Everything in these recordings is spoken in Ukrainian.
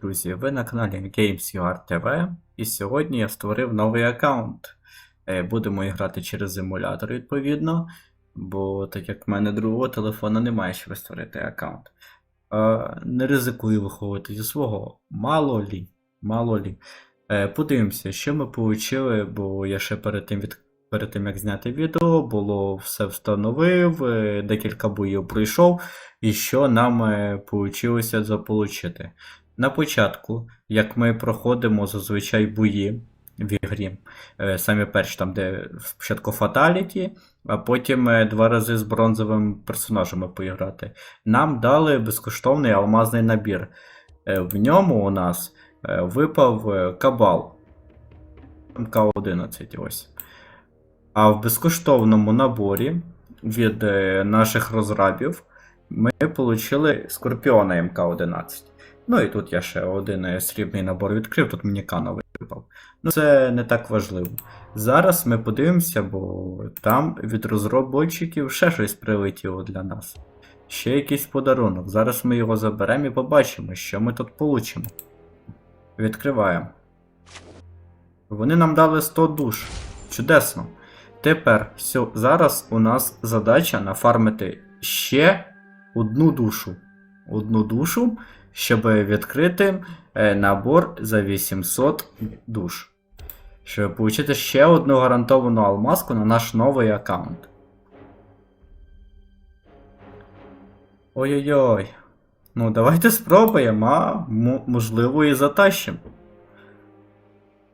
друзі! Ви на каналі Games.ua TV і сьогодні я створив новий аккаунт. Е, Будемо грати через емулятор, відповідно, бо так як в мене другого телефона немає, щоб створити аккаунт. Е, Не ризикую виходити зі свого. Мало лі. Мало лі. Е, Подивимося, що ми отримали, бо я ще перед тим, від... перед тим як зняти відео, було все встановив, декілька боїв пройшов і що нам вийшло заполучити. На початку, як ми проходимо зазвичай бої в ігрі, е, самі перші там, де спочатку Фаталіті, а потім е, два рази з бронзовим персонажами поіграти, нам дали безкоштовний алмазний набір. Е, В ньому у нас випав кабал МК-11. ось. А в безкоштовному наборі від наших розрабів ми отримали Скорпіона МК-11. Ну і тут я ще один е, срібний набор відкрив, тут мені кано випав. Ну це не так важливо. Зараз ми подивимося, бо там від розробників ще щось прилетіло для нас. Ще якийсь подарунок. Зараз ми його заберемо і побачимо, що ми тут получимо. Відкриваємо. Вони нам дали 100 душ. Чудесно. Тепер все, зараз у нас задача нафармити ще одну душу. Одну душу, щоб відкрити е, набор за 800 душ. Щоб отримати ще одну гарантовану алмазку на наш новий аккаунт. Ой-ой-ой. Ну, давайте спробуємо, а можливо і затащимо.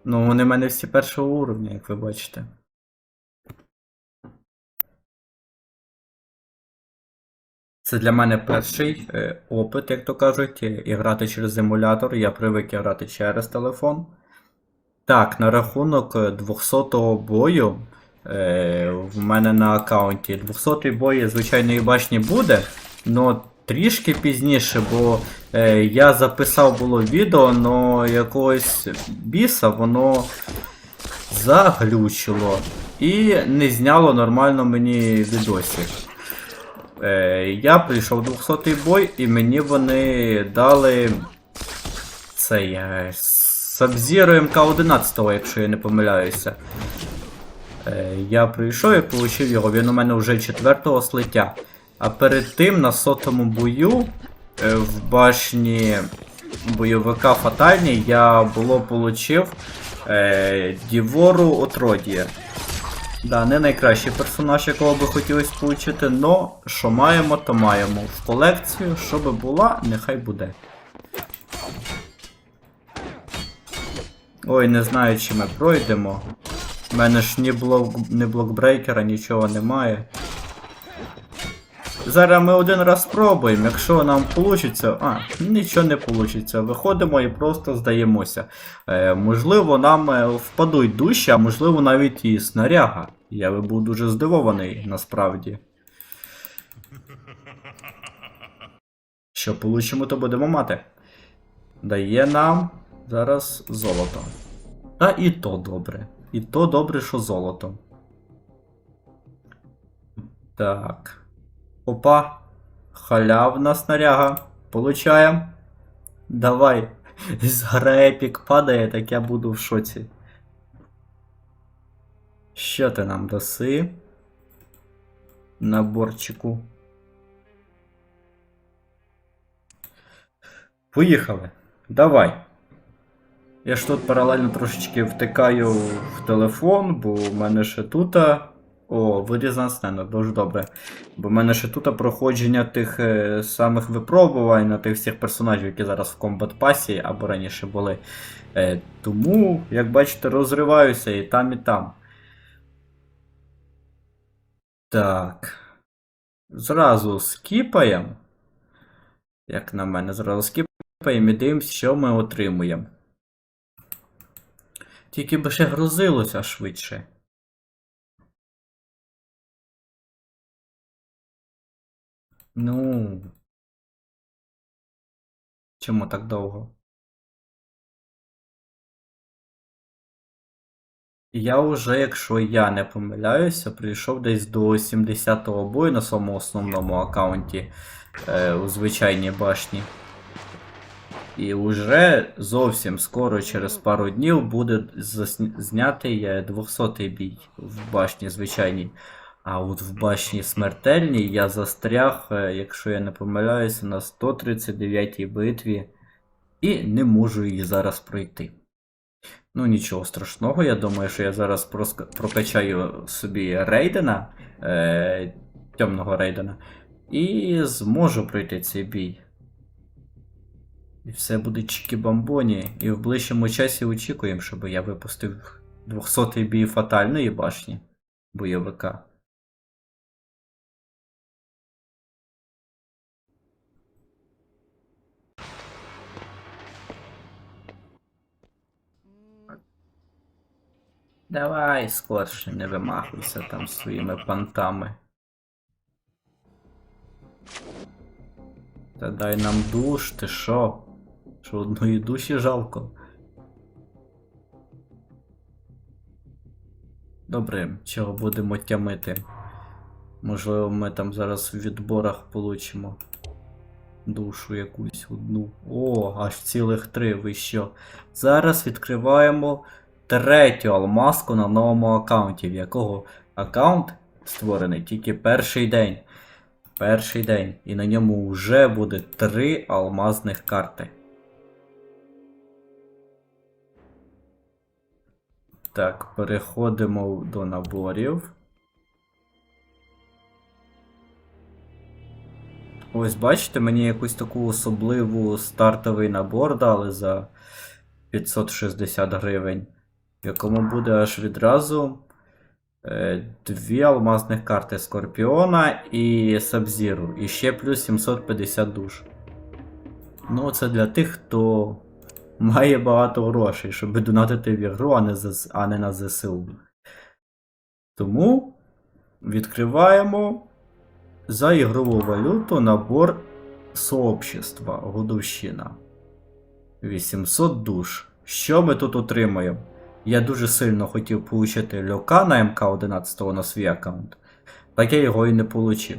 Ну, вони в мене всі першого уровня, як ви бачите. Це для мене перший е, опит, як то кажуть, е, і грати через емулятор. Я привик грати через телефон. Так, на рахунок 200-го бою е, в мене на аккаунті 200-й бой звичайної башні буде, але трішки пізніше, бо е, я записав було відео, але якогось біса воно заглючило і не зняло нормально мені відосик. Е, я прийшов 200-й бой, і мені вони дали цей е, Sub-Zero МК-11, якщо я не помиляюся. Е, я прийшов і отримав його, він у мене вже 4-го слиття. А перед тим на сотому бою е, в башні бойовика Фатальні я було получив Дівору Отродія. Да, не найкращий персонаж, якого би хотілося получити, но що маємо, то маємо. В колекцію, що би була, нехай буде. Ой, не знаю, чи ми пройдемо. У мене ж ні, блок, ні блокбрейкера, нічого немає. Зараз ми один раз спробуємо, якщо нам вийде, а, нічого не вийде. Виходимо і просто здаємося. Е, можливо, нам е, впадуть душі, а можливо навіть і снаряга. Я би був дуже здивований насправді. Що получимо, то будемо мати. Дає нам зараз золото. Та і то добре. І то добре, що золото. Так. Опа. Халявна снаряга. Получаємо. Давай. З гри епік падає, так я буду в шоці. Що ти нам даси? Наборчику. Поїхали. Давай. Я ж тут паралельно трошечки втикаю в телефон, бо в мене ще тут. О, вирізана сцена, дуже добре. Бо в мене ще тут проходження тих е, самих випробувань на тих всіх персонажів, які зараз в комбат пасі або раніше були. Е, тому, як бачите, розриваюся і там, і там. Так. Зразу скіпаємо. Як на мене, зразу скіпаємо і дивимося, що ми отримуємо. Тільки би ще грузилося швидше. Ну. Чому так довго? Я вже, якщо я не помиляюся, прийшов десь до 70-го бою на своєму основному аккаунті е, у звичайній башні. І вже зовсім скоро, через пару днів, буде знятий е, 200-й бій в башні звичайній. А от в башні смертельній я застряг, е, якщо я не помиляюся, на 139-й битві і не можу її зараз пройти. Ну, нічого страшного, я думаю, що я зараз прокачаю собі рейдена, е, темного рейдена, і зможу пройти цей бій. І все буде чікі-бамбоні. І в ближчому часі очікуємо, щоб я випустив 200-й бій фатальної башні бойовика. Давай скорше, не вимахуйся там своїми пантами. Та дай нам душ, ти що? Що одної душі жалко? Добре, чого будемо тямити? Можливо, ми там зараз в відборах получимо душу якусь одну. О, аж цілих три, ви що? Зараз відкриваємо третю алмазку на новому аккаунті, в якого аккаунт створений тільки перший день. Перший день. І на ньому вже буде три алмазних карти. Так, переходимо до наборів. Ось бачите, мені якусь таку особливу стартовий набор дали за 560 гривень, в якому буде аж відразу е, дві алмазних карти Скорпіона і Сабзіру, і ще плюс 750 душ. Ну, це для тих, хто має багато грошей, щоб донатити в ігру, а не, за, а не на ЗСУ. Тому відкриваємо за ігрову валюту набор сообщества Годовщина. 800 душ. Що ми тут отримаємо? Я дуже сильно хотів получити льока на МК-11 на свій аккаунт, так я його і не получив.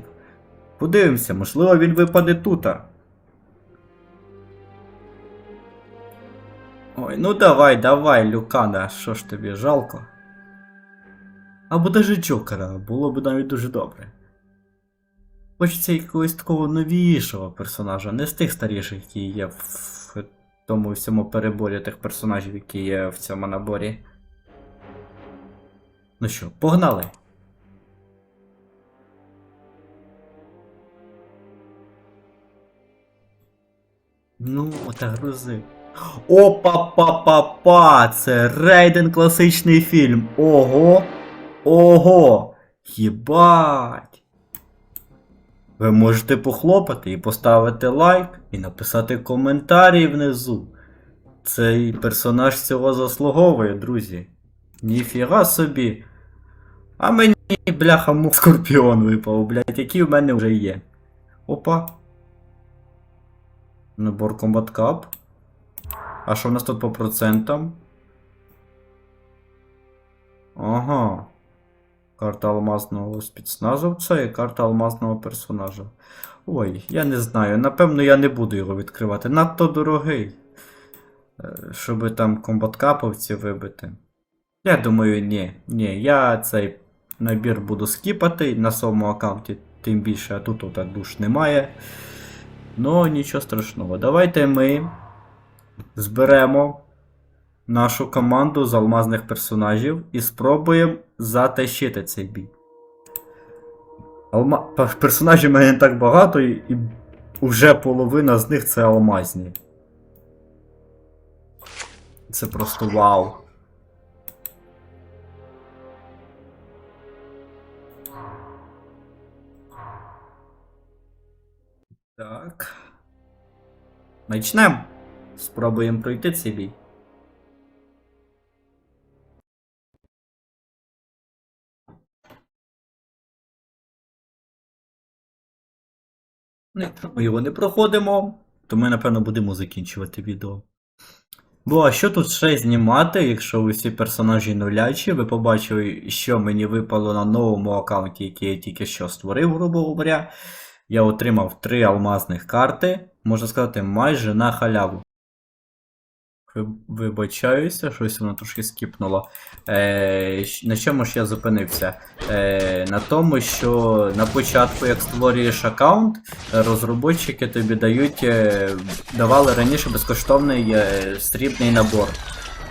Подивимося, можливо він випаде тут. Ой, ну давай, давай, Люкана, що ж тобі жалко? Або даже Джокера, було б навіть дуже добре. Хочеться якогось такого новішого персонажа, не з тих старіших, які є в тому всьому переборі тих персонажів, які є в цьому наборі. Ну що, погнали! Ну, ота грузи. Опа-па-па-па! Це Рейден класичний фільм. Ого! Ого! Єбать! Ви можете похлопати і поставити лайк, і написати коментарі внизу. Цей персонаж цього заслуговує, друзі. Ніфіга собі. А мені, бляха, мух скорпіон випав, блядь, який в мене вже є. Опа. Набор Combat Cup. А що в нас тут по процентам? Ага. Карта алмазного спецназовця і карта алмазного персонажа. Ой, я не знаю. Напевно, я не буду його відкривати. Надто дорогий. Е, Щоб там комбаткаповці вибити. Я думаю, ні. Ні, я цей набір буду скіпати на своєму аккаунті, тим більше, а тут отак душ немає. Ну, нічого страшного. Давайте ми зберемо нашу команду з алмазних персонажів і спробуємо затащити цей бій. Алма... Персонажів в мене не так багато, і, і вже половина з них це алмазні. Це просто вау. Так. Начнемо. Спробуємо пройти цей бій. Ну, якщо ми його не проходимо, то ми, напевно, будемо закінчувати відео. Бо а що тут ще знімати, якщо ви всі персонажі нулячі, ви побачили, що мені випало на новому аккаунті, який я тільки що створив, грубо говоря. Я отримав три алмазних карти, можна сказати, майже на халяву. Ви- Вибачаюся, щось воно трошки скіпнуло. Е, на чому ж я зупинився? Е, на тому, що на початку, як створюєш аккаунт, розробочики тобі дають, е, давали раніше безкоштовний е, срібний набор.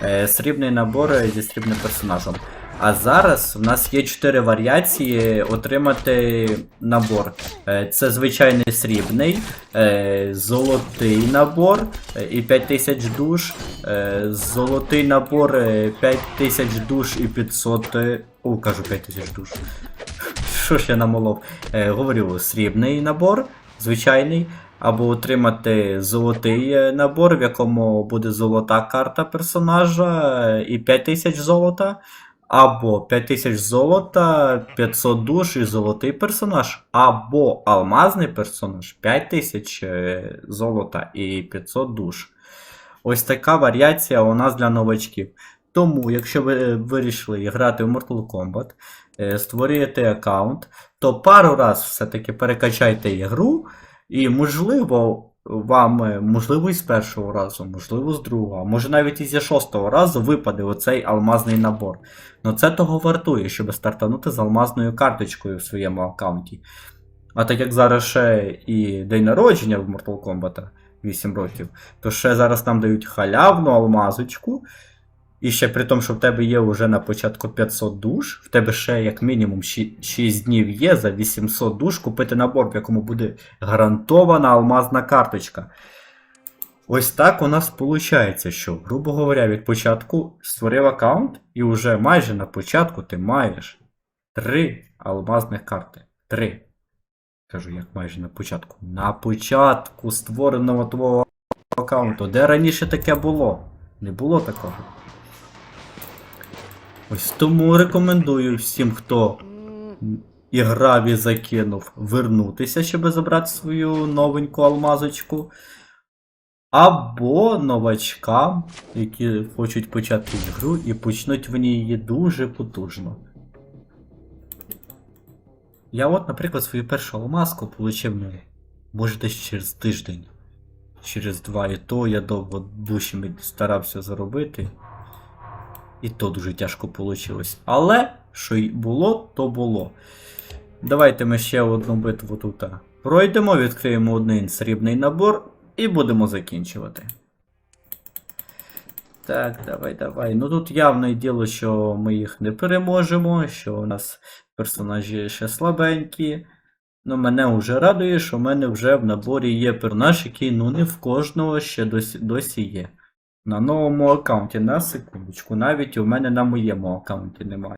Е, срібний набор е, зі срібним персонажем. А зараз в нас є 4 варіації отримати набор. Е, Це звичайний срібний, е, золотий набор е, і 5000 душ. Золотий набор е, 5000 душ і 500. е, О, кажу 5000 душ. Що ж я намолов? Говорю, срібний набор, звичайний. Або отримати золотий набор, в якому буде золота карта персонажа і 5000 золота. Або 5000 золота, 500 душ і золотий персонаж, або алмазний персонаж 5000 е, золота і 500 душ. Ось така варіація у нас для новачків. Тому, якщо ви вирішили грати в Mortal Kombat, е, створюєте аккаунт, то пару раз все-таки перекачайте ігру, і можливо. Вам, можливо, і з першого разу, можливо, з другого, а може навіть і зі шостого разу випаде оцей алмазний набор. Ну це того вартує, щоб стартанути з алмазною карточкою в своєму аккаунті. А так як зараз ще і день народження в Mortal Kombat 8 років, то ще зараз нам дають халявну алмазочку. І ще при тому, що в тебе є вже на початку 500 душ, в тебе ще як мінімум 6 днів є за 800 душ купити набор, в якому буде гарантована алмазна карточка. Ось так у нас виходить, що, грубо говоря, від початку створив аккаунт, і вже майже на початку ти маєш три алмазних карти. Три. Кажу, як майже на початку. На початку створеного твого аккаунту. Де раніше таке було? Не було такого. Ось тому рекомендую всім, хто і граві закинув, вернутися, щоб забрати свою новеньку алмазочку. Або новачкам, які хочуть почати ігру і почнуть в ній її дуже потужно. Я от, наприклад, свою першу алмазку отримав, ну, може десь через тиждень, через два, і то я довго душами старався заробити. І то дуже тяжко вийшло. Але, що й було, то було. Давайте ми ще одну битву тут пройдемо, відкриємо один срібний набор і будемо закінчувати. Так, давай, давай. Ну тут явне діло, що ми їх не переможемо, що у нас персонажі ще слабенькі. Ну, мене вже радує, що в мене вже в наборі є персонаж, який ну не в кожного ще досі, досі є. На новому аккаунті, на секундочку, навіть у мене на моєму аккаунті немає.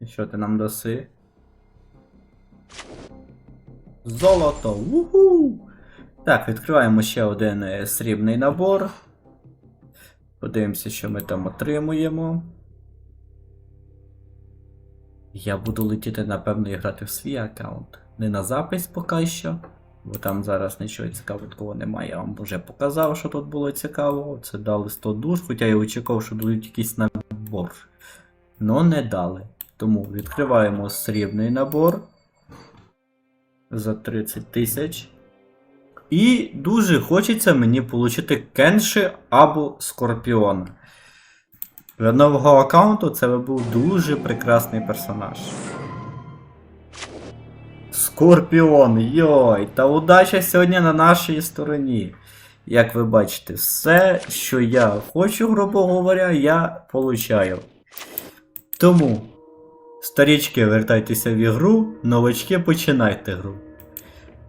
І що ти нам даси? Золото! Уху! Так, відкриваємо ще один е, срібний набор. Подивимося, що ми там отримуємо. Я буду летіти, напевно, і грати в свій аккаунт. Не на запис поки що. Бо там зараз нічого цікавого такого немає. Я вам вже показав, що тут було цікаво. Це дали 100 душ, хоча я очікував, що дадуть якийсь набор. Но не дали. Тому відкриваємо срібний набор за 30 тисяч. І дуже хочеться мені отримати кенші або скорпіона. Для нового аккаунту це би був дуже прекрасний персонаж. Скорпіон, йой, та удача сьогодні на нашій стороні. Як ви бачите, все, що я хочу, грубо говоря, я получаю. Тому, старічки, вертайтеся в ігру, новачки починайте гру.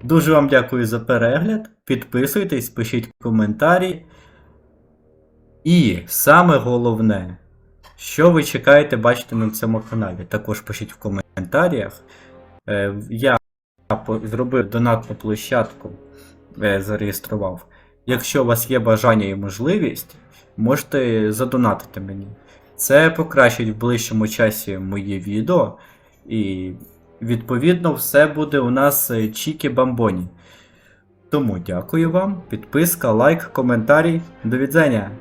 Дуже вам дякую за перегляд. Підписуйтесь, пишіть коментарі. І саме головне, що ви чекаєте бачити на цьому каналі. Також пишіть в коментарях. Е, Я зробив донатну площадку, е, зареєстрував. Якщо у вас є бажання і можливість, можете задонатити мені. Це покращить в ближчому часі моє відео. І відповідно все буде у нас е, чікі бамбоні. Тому дякую вам, підписка, лайк, коментарі. До відзення!